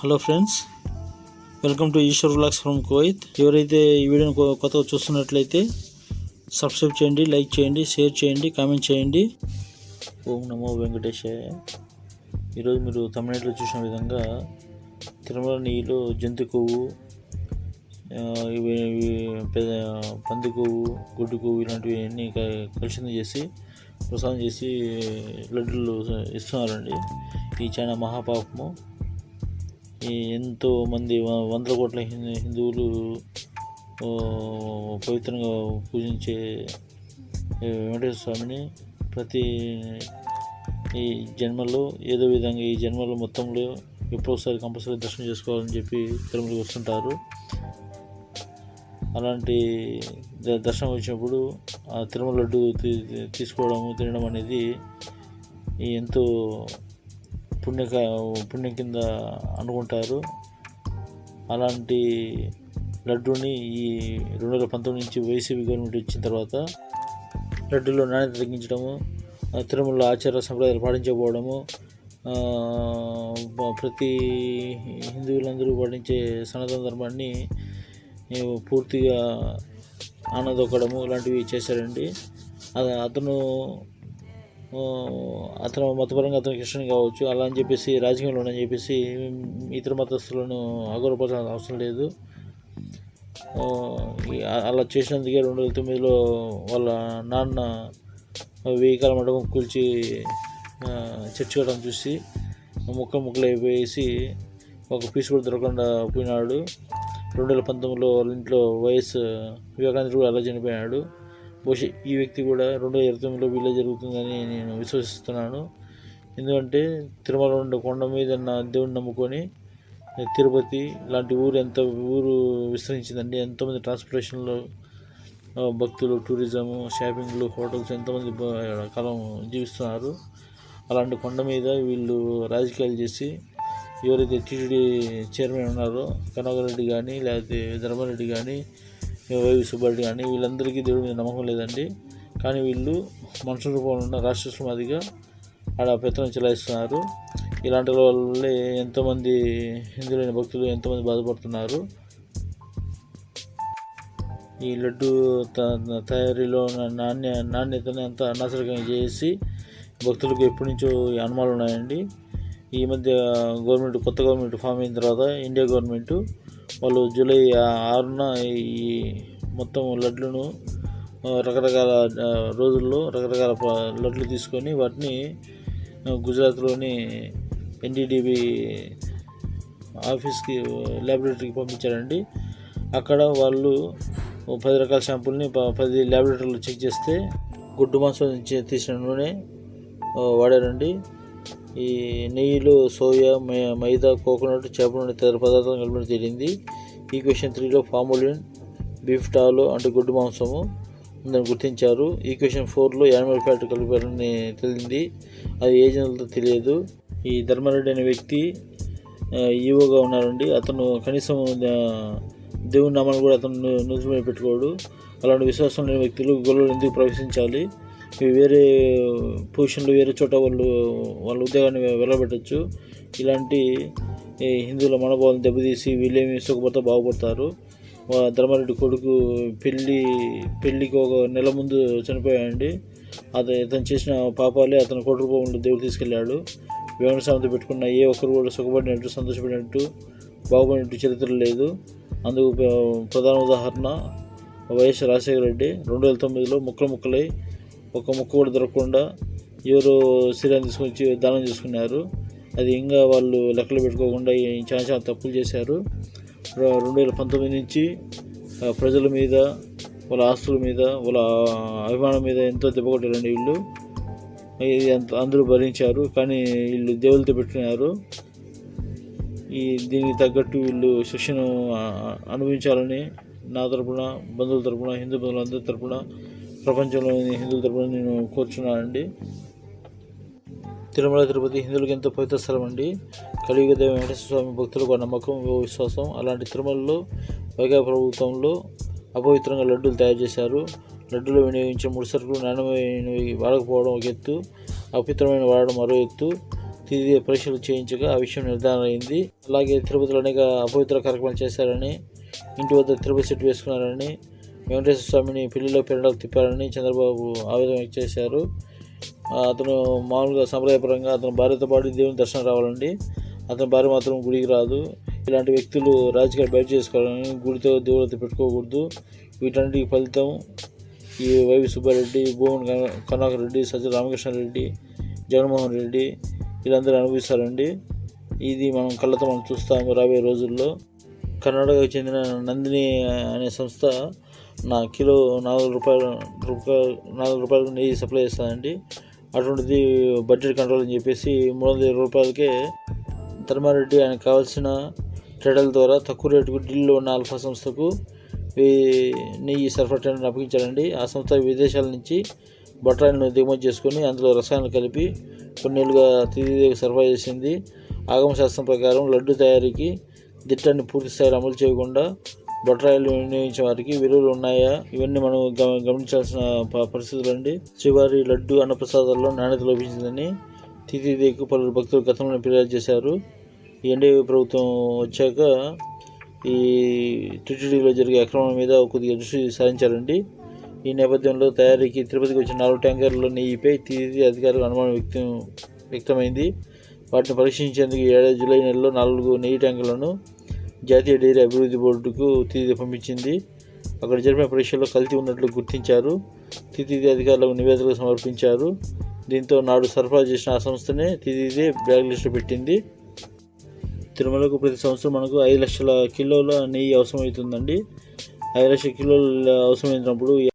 Hello friends welcome to Eshwar vlogs from Kuwait ఎవరైతే ఈ వీడియోని కొ- కొత్తగా చూస్తున్నట్లయితే సబ్స్క్రైబ్ చేయండి లైక్ చేయండి షేర్ చేయండి కామెంట్ చేయండి. ఓం నమో వెంకటేశాయ ఈరోజు మీరు తమిళనాడులో చూసిన విధంగా తిరుమల నీళ్ళు జంతు కొవ్వు ఇవి పంది కొవ్వు గుడ్డు కొవ్వు ఇలాంటివి అన్నీ క- కలుషితం చేసి ప్రసాదం చేసి లడ్డూలు ఇస్తున్నారండి. ఇది చాలా మహాపాపము. ఎంతో మంది వ- వందల కోట్ల హిందువులు పవిత్రంగా పూజించే వెంకటేశ్వర స్వామిని ప్రతి ఈ జన్మలో ఏదో విధంగా ఈ జన్మలో మొత్తంలో ఎప్పుడోసారి కంపల్సరీ దర్శనం చేసుకోవాలని చెప్పి తిరుమలకి వస్తుంటారు. అలాంటి ద- దర్శనం వచ్చినప్పుడు ఆ తిరుమల లడ్డు తీ- తీసుకోవడము తినడం అనేది ఎంతో పుణ్యక పుణ్యం కింద అనుకుంటారు. అలాంటి లడ్డూని ఈ రెండు వేల పంతొమ్మిది నుంచి వైసీపీ గవర్నమెంట్ వచ్చిన తర్వాత లడ్డూలో నాణ్యత తగ్గించడము తిరుమల ఆచార సంప్రదాయాలు పాటించకపోవడము ప్రతి హిందువులందరూ పాటించే సనాతన ధర్మాన్ని పూర్తిగా ఆనదొక్కడము ఇలాంటివి చేశారండి. అతను అతను మతపరంగా అతను క్రిస్టియన్ కావచ్చు అలా అని చెప్పేసి రాజకీయంలో ఉండని చెప్పేసి ఇతర మతస్థులను అగౌరవపరచాల్సిన అవసరం లేదు. అలా చేసినందుకే రెండు వేల తొమ్మిదిలో వాళ్ళ నాన్న వెయ్యి కాల మండపం కూల్చి ఆ, చూసి ముక్క ముక్కలు అయిపోయేసి ఒక పీస్ కూడా దొరకకుండా పోయినాడు. రెండు వేల పంతొమ్మిదిలో వాళ్ళ ఇంట్లో వైఎస్ వివేకానంద కూడా అలా చనిపోయాడు బహుశా ఈ వ్యక్తి కూడా రెండు వేల ఇరవై తొమ్మిదిలో వీళ్ళే జరుగుతుందని నేను విశ్వసిస్తున్నాను. ఎందుకంటే తిరుమల ఉండే కొండ మీద నా దేవుడిని నమ్ముకొని తిరుపతి లాంటి ఊరు ఎంత ఊరు విస్తరించిందండి. ఎంతోమంది ట్రాన్స్పోర్టేషన్లో భక్తులు టూరిజము షాపింగ్లు హోటల్స్ ఎంతోమంది కాలం జీవిస్తున్నారు. అలాంటి కొండ మీద వీళ్ళు రాజకీయాలు చేసి ఎవరైతే టీటీడీ చైర్మన్ ఉన్నారో కనకర్ కానీ లేకపోతే ధర్మారెడ్డి కానీ వైవి సుబ్బారెడ్డి కానీ వీళ్ళందరికీ దేవుడి మీద నమ్మకం లేదండి. కానీ వీళ్ళు మనుషుల రూపంలో ఉన్న రాక్షసుల మాదిరిగా ఆడ పెత్తనం చెలాయిస్తున్నారు. ఇలాంటి వల్లే ఎంతోమంది హిందువులైన భక్తులు ఎంతోమంది బాధపడుతున్నారు. ఈ లడ్డు త- తయారీలో నాణ్య నాణ్యతని అంతా అనాసరికంగా చేసి భక్తులకు ఎప్పటి నుంచో ఈ అనుమానాలు ఉన్నాయండి. ఈ మధ్య గవర్నమెంట్ కొత్త గవర్నమెంట్ ఫామ్ అయిన తర్వాత ఇండియా గవర్నమెంట్ వాళ్ళు జూలై ఆరున ఈ మొత్తం లడ్లను రకరకాల రోజుల్లో రకరకాల లడ్లు తీసుకొని వాటిని గుజరాత్లోని ఎన్డీడీబీ ఆఫీస్కి ల్యాబొరేటరీకి పంపించారండి. అక్కడ వాళ్ళు పది రకాల షాంపుల్ని పది ల్యాబొరేటరీలో చెక్ చేస్తే గుడ్డు మాంసం నుంచి తీసిన నూనె వాడారండి. ఈ నెయ్యిలో సోయా మైదా కోకోనట్ చేప నుండి ఇతర పదార్థాలు కలపడం జరిగింది ఈ క్వశ్చన్ త్రీలో ఫార్మోలిన్ బీఫ్ టాలు అంటే గుడ్డు మాంసము ఉందని గుర్తించారు. ఈ క్వశ్చన్ ఫోర్లో యానిమల్ ఫ్యాట్ కలిపారని తెలిసింది అది ఏ జనాలతో తెలియదు. ఈ ధర్మారెడ్డి అనే వ్యక్తి ఈవోగా ఉన్నారండి. అతను కనీసం దేవుని నామాన్ని కూడా అతను ను- మీద పెట్టుకోడు. అలాంటి విశ్వాసం లేని వ్యక్తులు గొల్లలు ఎందుకు ప్రవేశించాలి? వేరే పొజిషన్లో వేరే చోట వాళ్ళు వాళ్ళ ఉద్యోగాన్ని వెళ్ళబెట్టచ్చు. ఇలాంటి హిందువుల మనోభావాలను దెబ్బతీసి వీళ్ళేమి సుఖపడతా బాగుపడతారు. ధర్మారెడ్డి కొడుకు పెళ్ళి పెళ్ళికి ఒక నెల ముందు చనిపోయాడండి. అతను ఇతను చేసిన పాపాలే అతను కోటి రూపాయలు దేవుడు తీసుకెళ్ళాడు. వేమన స్వామితో పెట్టుకున్న ఏ ఒక్కరు కూడా సుఖపడినట్టు సంతోషపడినట్టు బాగుపడినట్టు చరిత్ర లేదు. అందుకు ప్రధాన ఉదాహరణ వైఎస్ రాజశేఖర రెడ్డి. రెండు వేల తొమ్మిదిలో ముక్కలు ముక్కలై ఒక ముక్క కూడా దొరకకుండా ఎవరో శరీరాన్ని తీసుకొచ్చి దానం చేసుకున్నారు. అది ఇంకా వాళ్ళు లెక్కలు పెట్టుకోకుండా చాలా చాలా తప్పులు చేశారు. రెండు వేల పంతొమ్మిది నుంచి ప్రజల మీద వాళ్ళ ఆస్తుల మీద వాళ్ళ అభిమానం మీద ఎంతో దెబ్బ కొట్టారండి వీళ్ళు. ఇది అంత అందరూ భరించారు కానీ వీళ్ళు దేవులతో పెట్టినారు ఈ దీనికి తగ్గట్టు వీళ్ళు శిక్షను అనుభవించాలని నా తరపున బంధువుల తరపున హిందూ బంధువులందరి తరపున ప్రపంచంలోని హిందువుల తరపున నేను కోరుచున్నానండి. తిరుమల తిరుపతి హిందువులకు ఎంతో పవిత్ర స్థలం అండి. కలియుగ దేవ వెంకటేశ్వర స్వామి భక్తులకు ఒక నమ్మకం విశ్వాసం. అలాంటి తిరుమలలో వైగా ప్రభుత్వంలో అపవిత్రంగా లడ్డూలు తయారు చేశారు. లడ్డూలు వినియోగించిన ముడి సరుకులు నాణ్యమైనవి వాడకపోవడం ఒక ఎత్తు అపవిత్రమైన వాడడం మరో ఎత్తు. తిరిగి పరీక్షలు చేయించగా ఆ విషయం నిర్ధారణ అయింది. అలాగే తిరుపతిలో అనేక అపవిత్ర కార్యక్రమాలు చేశారని ఇంటి వద్ద తిరుపతి సెట్ వేసుకున్నారని వెంకటేశ్వర స్వామిని పెళ్ళిలో పెరడాలు తిప్పారని చంద్రబాబు ఆవేదన వ్యక్తం చేశారు. అతను మామూలుగా సంప్రదాయపరంగా అతను భార్యతో పాటు దేవుని దర్శనం రావాలండి. అతని భార్య మాత్రం గుడికి రాదు. ఇలాంటి వ్యక్తులు రాజకీయాలు బయట చేసుకోవాలని గుడితో దేవుడితో పెట్టుకోకూడదు. వీటన్నిటికి ఫలితం ఈ వైవి సుబ్బారెడ్డి భువన్ కన- కనకాకర్ రెడ్డి సజ్జల రామకృష్ణారెడ్డి జగన్మోహన్ రెడ్డి వీళ్ళందరూ అనుభవిస్తారండి. ఇది మనం కళ్ళతో మనం చూస్తాము రాబోయే రోజుల్లో. కర్ణాటకకు చెందిన నందిని అనే సంస్థ నా కిలో నాలుగు రూపాయలు రూపాయలు నాలుగు రూపాయలకు నెయ్యి సప్లై చేస్తానండి. అటువంటిది బడ్జెట్ కంట్రోల్ అని చెప్పేసి మూడు వందల ఇరవై రూపాయలకే ధర్మారెడ్డి ఆయనకు కావాల్సిన ట్రేడర్ల ద్వారా తక్కువ రేటుకు ఢిల్లీలో ఉన్న ఆల్ఫా సంస్థకు నెయ్యి సరఫరా టెండర్ని అప్పగించారండి. ఆ సంస్థ విదేశాల నుంచి బఠానీలను దిగుమతి చేసుకొని అందులో రసాయనాలు కలిపి కొన్నేళ్ళుగా తిరిగి సరఫరా చేసింది. ఆగమశాస్త్రం ప్రకారం లడ్డు తయారీకి దిట్టాన్ని పూర్తి స్థాయిలో అమలు చేయకుండా బొట్రాయిలు వినియోగించే వారికి విలువలు ఉన్నాయా? ఇవన్నీ మనం గమ- గమనించాల్సిన ప- పరిస్థితులు అండి. శ్రీవారి లడ్డు అన్నప్రసాదాల్లో నాణ్యత లభించిందని తిథిదేకు పలువురు భక్తులు గతంలో ఫిర్యాదు చేశారు. ఈ ఎన్డీఏ ప్రభుత్వం వచ్చాక ఈ టీటీడీలో జరిగే అక్రమం మీద కొద్దిగా దృష్టి సాధించారండి ఈ నేపథ్యంలో తయారీకి తిరుపతికి వచ్చిన నాలుగు ట్యాంకర్ల నెయ్యిపై తిరిగి అధికారులు అనుమానం వ్యక్తం వ్యక్తమైంది. వాటిని పరీక్షించేందుకు ఏడాది జూలై నెలలో నాలుగు నెయ్యి ట్యాంకులను జాతీయ డైరీ అభివృద్ధి బోర్డుకు తిరిగి పంపించింది. అక్కడ జరిపిన పరీక్షల్లో కల్తీ ఉన్నట్లు గుర్తించారు. తిరిగి అధికారులకు నివేదికలు సమర్పించారు. దీంతో నాడు సరఫరా చేసిన ఆ సంస్థనే తిరిగి బ్లాక్ లిస్టు పెట్టింది. తిరుమలకు ప్రతి సంవత్సరం మనకు ఐదు లక్షల కిలోల నెయ్యి అవసరమవుతుందండి. ఐదు లక్షల కిలోలు అవసరమైనప్పుడు